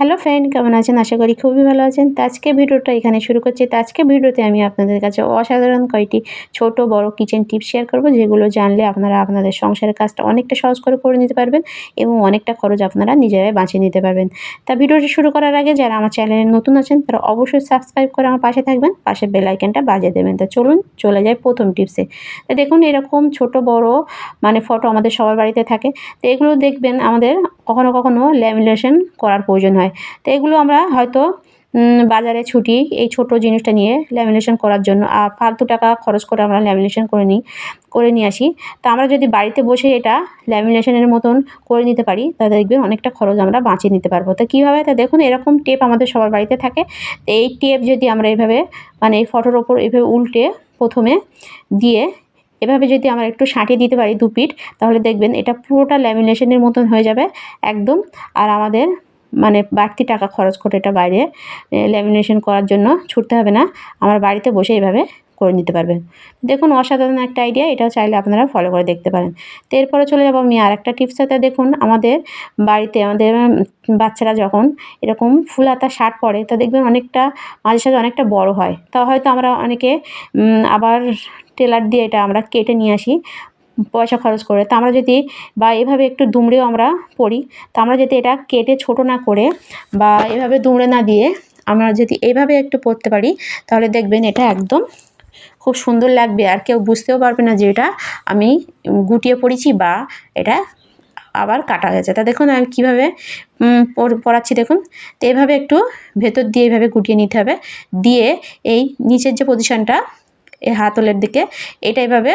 Hello friend, কেমন আছেন? আশা করি খুবই ভালো আছেন। তো আজকে ভিডিওটা এখানে শুরু করছি। তো আজকে ভিডিওতে আমি আপনাদের কাছে অসাধারণ কয়েকটি ছোট বড় কিচেন টিপস শেয়ার করব, যেগুলো জানলে আপনারা আপনাদের সংসারের কাজটা অনেকটা সহজ করে করে নিতে পারবেন এবং অনেকটা খরচ আপনারা নিজেরাই বাঁচিয়ে নিতে পারবেন। তা ভিডিওটি শুরু করার আগে যারা আমার চ্যানেলে নতুন আছেন, তারা অবশ্যই সাবস্ক্রাইব করে আমার পাশে থাকবেন, পাশে বেল আইকনটা বাজিয়ে দেবেন। তো চলুন চলে যায় প্রথম টিপসে তো দেখুন, এরকম ছোট বড় মানে ফটো আমাদের সবার বাড়িতে থাকে। তো এগুলো দেখবেন আমাদের কখনো কখনো ল্যামিনেশন করার প্রয়োজন হয়। তো এগুলো আমরা হয়তো বাজারে ছুটি, এই ছোট জিনিসটা নিয়ে ল্যামিনেশন করার জন্য আর ফালতু টাকা খরচ করে আমরা ল্যামিনেশন করে নিই, করে নিয়ে আসি। তো আমরা যদি বাড়িতে বসে এটা ল্যামিনেশনের মতন করে নিতে পারি, তাহলে দেখবেন অনেকটা খরচ আমরা বাঁচিয়ে নিতে পারব। তো কীভাবে? তা দেখুন, এরকম টেপ আমাদের সবার বাড়িতে থাকে। তো এই টেপ যদি আমরা এভাবে মানে এই ফটোর ওপর এভাবে উল্টে প্রথমে দিয়ে, এভাবে যদি আমরা একটু সাঁটিয়ে দিতে পারি দু পিঠ, তাহলে দেখবেন এটা পুরোটা ল্যামিনেশনের মতন হয়ে যাবে, একদম। আর আমাদের মানে বাড়তি টাকা খরচ করে এটা বাইরে ল্যামিনেশন করার জন্য ছুটতে হবে না। আমার বাড়িতে বসে এভাবে করে নিতে পারবেন। দেখুন, অসাধারণ একটা আইডিয়া এটাও চাইলে আপনারা ফলো করে দেখতে পারেন। তো এরপরে চলে যাব আমি আর একটা টিপস সাথে দেখুন, আমাদের বাড়িতে, আমাদের বাচ্চারা যখন এরকম ফুল হাতা শার্ট পরে, তা দেখবেন অনেকটা, মাঝে সাথে অনেকটা বড় হয়। তা হয়তো আমরা অনেকে আবার টেলার দিয়ে এটা আমরা কেটে নিয়ে আসি। পয়সা খরচ করে। তা আমরা যদি বা এভাবে একটু দুমড়েও আমরা পড়ি, তা আমরা যদি এটা কেটে ছোট না করে বা এভাবে দুমড়ে না দিয়ে আমরা যদি এইভাবে একটু পরতে পারি, তাহলে দেখবেন এটা একদম খুব সুন্দর লাগবে। আর কেউ বুঝতেও পারবে না যে এটা আমি গুটিয়ে পড়েছি বা এটা আবার কাটা হয়েছে। তা দেখুন আমি কীভাবে পড়াচ্ছি দেখুন। তো এভাবে একটু ভেতর দিয়ে এইভাবে গুটিয়ে নিতে হবে। দিয়ে এই নিচের যে পজিশানটা এই হাতলের দিকে, এটা এভাবে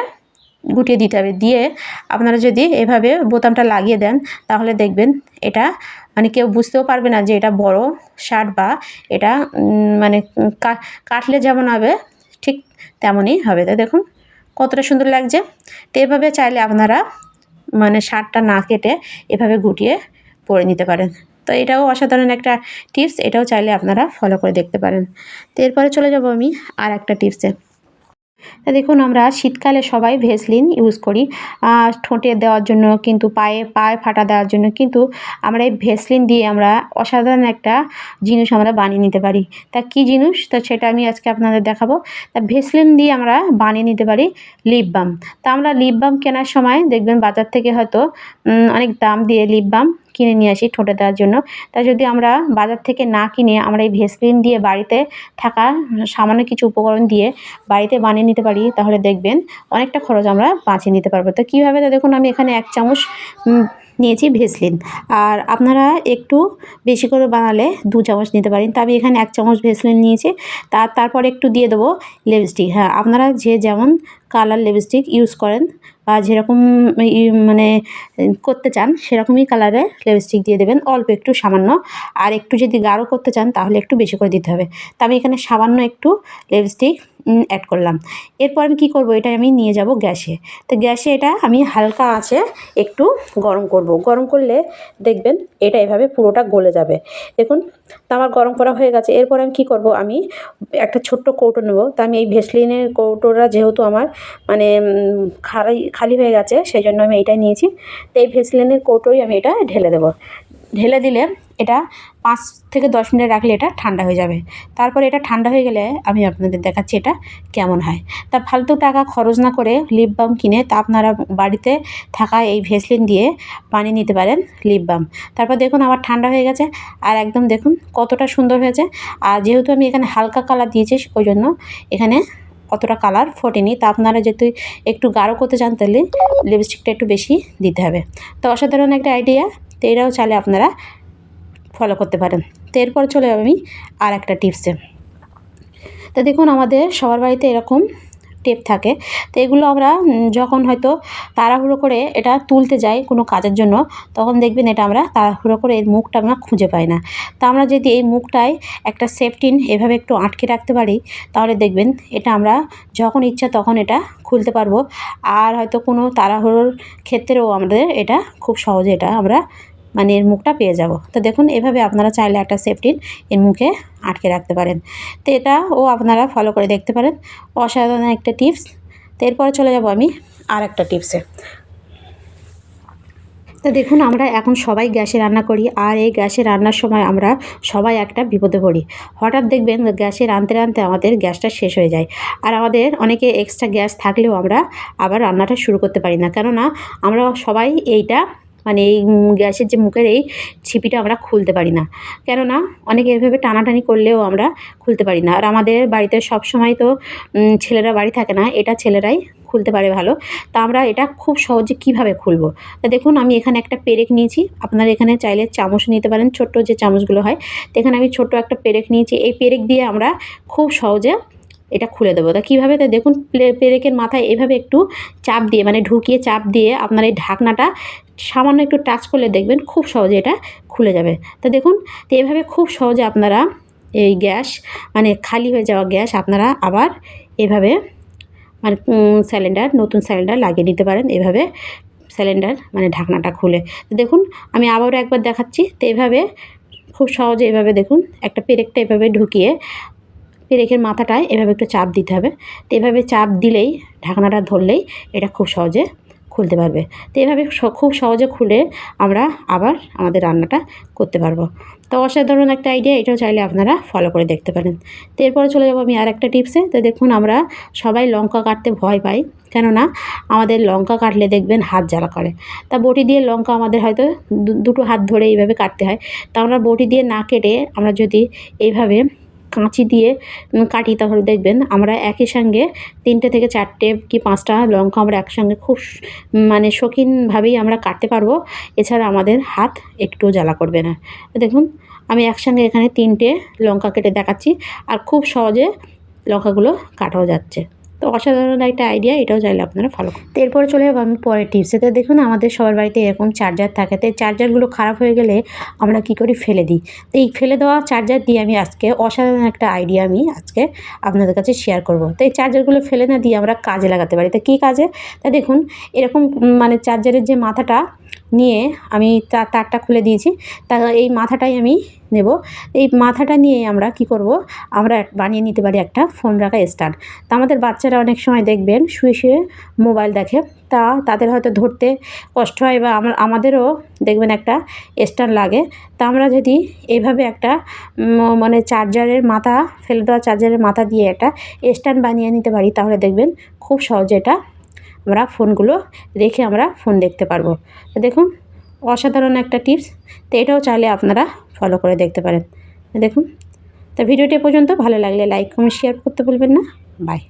গুটিয়ে দিতে হবে। দিয়ে আপনারা যদি এভাবে বোতামটা লাগিয়ে দেন, তাহলে দেখবেন এটা মানে কেউ বুঝতেও পারবে না যে এটা বড় শার্ট বা এটা মানে কাটলে যেমন হবে, ঠিক তেমনই হবে। তো দেখুন কতটা সুন্দর লাগছে। তো এভাবে চাইলে আপনারা মানে শার্টটা না কেটে এভাবে গুটিয়ে পরে নিতে পারেন। তো এটাও অসাধারণ একটা টিপস, এটাও চাইলে আপনারা ফলো করে দেখতে পারেন। তো এরপরে চলে যাব আমি আর একটা টিপসে। তা দেখুন, আমরা শীতকালে সবাই ভেসলিন ইউজ করি। ঠোঁটে দেওয়ার জন্য কিন্তু পায়ে পায়ে ফাটা দেওয়ার জন্য কিন্তু আমরা এই ভেসলিন দিয়ে আমরা অসাধারণ একটা জিনিস আমরা বানিয়ে নিতে পারি। তা কী জিনিস? তো সেটা আমি আজকে আপনাদের দেখাবো। তা ভেসলিন দিয়ে আমরা বানিয়ে নিতে পারি লিপ বাম তা আমরা লিপ বাম কেনার সময় দেখবেন বাজার থেকে হয়তো অনেক দাম দিয়ে লিপ বাম কিনে নিয়ে আসি ঠোঁটে দেওয়ার জন্য। তা যদি আমরা বাজার থেকে না কিনে আমরা এই ভেসলিন দিয়ে বাড়িতে থাকা সামান্য কিছু উপকরণ দিয়ে বাড়িতে বানিয়ে নিতে পারি, তাহলে দেখবেন অনেকটা খরচ আমরা বাঁচিয়ে নিতে পারব। তো কীভাবে তো দেখুন, আমি এখানে এক চামচ নিয়েছি ভেসলিন আর আপনারা একটু বেশি করে বানালে দু চামচ নিতে পারেন। তা আমি এখানে এক চামচ ভেসলিন নিয়েছি। তার তারপর একটু দিয়ে দেবো লিপস্টিক হ্যাঁ আপনারা যে যেমন কালার লিপস্টিক ইউজ করেন বা যেরকম মানে করতে চান, সেরকমই কালারে লিপস্টিক দিয়ে দেবেন। অল্প একটু সামান্য। আর একটু যদি গাঢ় করতে চান, তাহলে একটু বেশি করে দিতে হবে। তা আমি এখানে সামান্য একটু লিপস্টিক অ্যাড করলাম। এরপর আমি কী করব? এটা আমি নিয়ে যাব গ্যাসে। তো গ্যাসে এটা আমি হালকা আছে একটু গরম করব। গরম করলে দেখবেন এটা এভাবে পুরোটা গলে যাবে। দেখুন, তো আমার গরম করা হয়ে গেছে। এরপর আমি কী করব? আমি একটা ছোট্ট কৌটো নেব। তো আমি এই ভেসলিনের কৌটোটা যেহেতু আমার মানে খালি খালি হয়ে গেছে, সেই জন্য আমি এইটাই নিয়েছি। তো এই ভেসলিনের কৌটোই আমি এটা ঢেলে দেবো। ঢেলে দিলে এটা পাঁচ থেকে দশ মিনিট রাখলে এটা ঠান্ডা হয়ে যাবে। তারপরে এটা ঠান্ডা হয়ে গেলে আমি আপনাদের দেখাচ্ছি এটা কেমন হয়। তা ফালতু টাকা খরচ না করে লিপ বাম কিনে তা আপনারা বাড়িতে থাকা এই ভেসলিন দিয়ে পানি নিতে পারেন লিপ বাম তারপর দেখুন আবার ঠান্ডা হয়ে গেছে আর একদম দেখুন কতটা সুন্দর হয়েছে। আর যেহেতু আমি এখানে হালকা কালার দিয়েছি ওই জন্য এখানে অতটা কালার ফোটেনি। তা আপনারা যদি একটু গাঢ় করতে চান তাহলে লিপস্টিকটা একটু বেশি দিতে হবে। তো অসাধারণ একটা আইডিয়া তো এটাও চাইলে আপনারা ফলো করতে পারেন। তো এরপর চলে যাবে আমি আর একটা টিপসে তো দেখুন, আমাদের সবার বাড়িতে এরকম টেপ থাকে। তো এগুলো আমরা যখন হয়তো তাড়াহুড়ো করে এটা তুলতে যাই কোনো কাজের জন্য, তখন দেখবেন এটা আমরা তাড়াহুড়ো করে এর মুখটা আমরা খুঁজে পাই না। তা আমরা যদি এই মুখটায় একটা সেফটিন এভাবে একটু আটকে রাখতে পারি, তাহলে দেখবেন এটা আমরা যখন ইচ্ছা তখন এটা খুলতে পারব। আর হয়তো কোনো তাড়াহুড়োর ক্ষেত্রেও আমাদের এটা খুব সহজে এটা আমরা মানে এর মুখটা পেয়ে যাব। তো দেখুন, এভাবে আপনারা চাইলে একটা সেফটিন এর মুখে আটকে রাখতে পারেন। তো এটাও আপনারা ফলো করে দেখতে পারেন। অসাধারণ একটা টিপস তো এরপরে চলে যাব আমি আর একটা টিপসে তো দেখুন, আমরা এখন সবাই গ্যাসে রান্না করি আর এই গ্যাসে রান্নার সময় আমরা সবাই একটা বিপদে পড়ি। হঠাৎ দেখবেন গ্যাসে রাঁধতে রাঁধতে আমাদের গ্যাসটা শেষ হয়ে যায়। আর আমাদের অনেকে এক্সট্রা গ্যাস থাকলেও আমরা আবার রান্নাটা শুরু করতে পারি না। কেননা আমরা সবাই এইটা মানে এই গ্যাসের যে মুখের এই ছিপিটা আমরা খুলতে পারি না। কেননা অনেকে এভাবে টানাটানি করলেও আমরা খুলতে পারি না। আর আমাদের বাড়িতে সব সময় তো ছেলেরা বাড়ি থাকে না, এটা ছেলেরাই খুলতে পারে ভালো। তা আমরা এটা খুব সহজে কীভাবে খুলবো? তা দেখুন, আমি এখানে একটা পেরেক নিয়েছি। আপনারা এখানে চাইলে চামচ নিতে পারেন, ছোট্ট যে চামচগুলো হয়। তো এখানে আমি ছোট্ট একটা পেরেক নিয়েছি। এই পেরেক দিয়ে আমরা খুব সহজে এটা খুলে দেবো। তা কীভাবে? তা দেখুন পেরেকের মাথায় এভাবে একটু চাপ দিয়ে মানে ঢুকিয়ে চাপ দিয়ে আপনার এই ঢাকনাটা সামান্য একটু টাচ করলে দেখবেন খুব সহজে এটা খুলে যাবে। তা দেখুন, তো এভাবে খুব সহজে আপনারা এই গ্যাস মানে খালি হয়ে যাওয়া গ্যাস আপনারা আবার এভাবে মানে সিলিন্ডার নতুন সিলিন্ডার লাগিয়ে নিতে পারেন এভাবে সিলিন্ডার মানে ঢাকনাটা খুলে। দেখুন, আমি আবারও একবার দেখাচ্ছি। তো এভাবে খুব সহজে এভাবে দেখুন, একটা পেরেকটা এভাবে ঢুকিয়ে পেরেকের মাথাটায় এভাবে একটু চাপ দিতে হবে। তো এভাবে চাপ দিলেই, ঢাকনাটা ধরলেই এটা খুব সহজে খুলতে পারবে। তো এভাবে খুব সহজে খুলে আমরা আবার আমাদের রান্নাটা করতে পারব। তো অসাধারণ একটা আইডিয়া এটাও চাইলে আপনারা ফলো করে দেখতে পারেন। তো এরপরে চলে যাব আমি আর একটা টিপসে তো দেখুন আমরা সবাই লঙ্কা কাটতে ভয় পাই, কেননা আমাদের লঙ্কা কাটলে দেখবেন হাত জ্বালা করে। তা বটি দিয়ে লঙ্কা আমাদের হয়তো দুটো হাত ধরে এইভাবে কাটতে হয়। তা আমরা বটি দিয়ে না কেটে আমরা যদি এইভাবে কাঁচি দিয়ে কাটি তাহলে দেখবেন আমরা একই সঙ্গে তিনটে থেকে চারটে কি পাঁচটা লঙ্কা আমরা একসঙ্গে খুব মানে শৌখিনভাবেই আমরা কাটতে পারব। এছাড়া আমাদের হাত একটু জ্বালা করবে না। দেখুন, আমি একসঙ্গে এখানে তিনটে লঙ্কা কেটে দেখাচ্ছি আর খুব সহজে লঙ্কাগুলো কাটাও যাচ্ছে। তো অসাধারণ একটা আইডিয়া এটাও চাইলে আপনারা ফলো করুন। তো এরপরে চলে যাব আমি পরের টিপসে তো দেখুন, আমাদের সবার বাড়িতে এরকম চার্জার থাকে। তো চার্জারগুলো খারাপ হয়ে গেলে আমরা কী করি? ফেলে দিই। তো এই ফেলে দেওয়া চার্জার দিয়ে আমি আজকে অসাধারণ একটা আইডিয়া আমি আজকে আপনাদের কাছে শেয়ার করব। তো এই চার্জারগুলো ফেলে না দিয়ে আমরা কাজে লাগাতে পারি। তো কী কাজে? তা দেখুন, এরকম মানে চার্জারের যে মাথাটা নিয়ে আমি তারটা খুলে দিয়েছি। তা এই মাথাটাই আমি নেব। এই মাথাটা নিয়ে আমরা কি করব? আমরা বানিয়ে নিতে পারি একটা ফোন রাখা স্ট্যান্ড তা আমাদের বাচ্চারা অনেক সময় দেখবেন, শুয়ে শুয়ে মোবাইল দেখে। তা তাদের হয়তো ধরতে কষ্ট হয় বা আমার আমাদেরও দেখবেন একটা স্ট্যান্ড লাগে। তা আমরা যদি এইভাবে একটা মানে চার্জারের মাথা, ফেলে দেওয়া চার্জারের মাথা দিয়ে একটা স্ট্যান্ড বানিয়ে নিতে পারি, তাহলে দেখবেন খুব সহজে এটা আমরা ফোনগুলো রেখে আমরা ফোন দেখতে পারব। দেখুন, অসাধারণ একটা টিপস। তো এটাও চাইলে আপনারা ফলো করে দেখতে পারেন। দেখুন, তো ভিডিওটি পর্যন্ত। ভালো লাগলে লাইক কমেন্ট শেয়ার করতে ভুলবেন না। বাই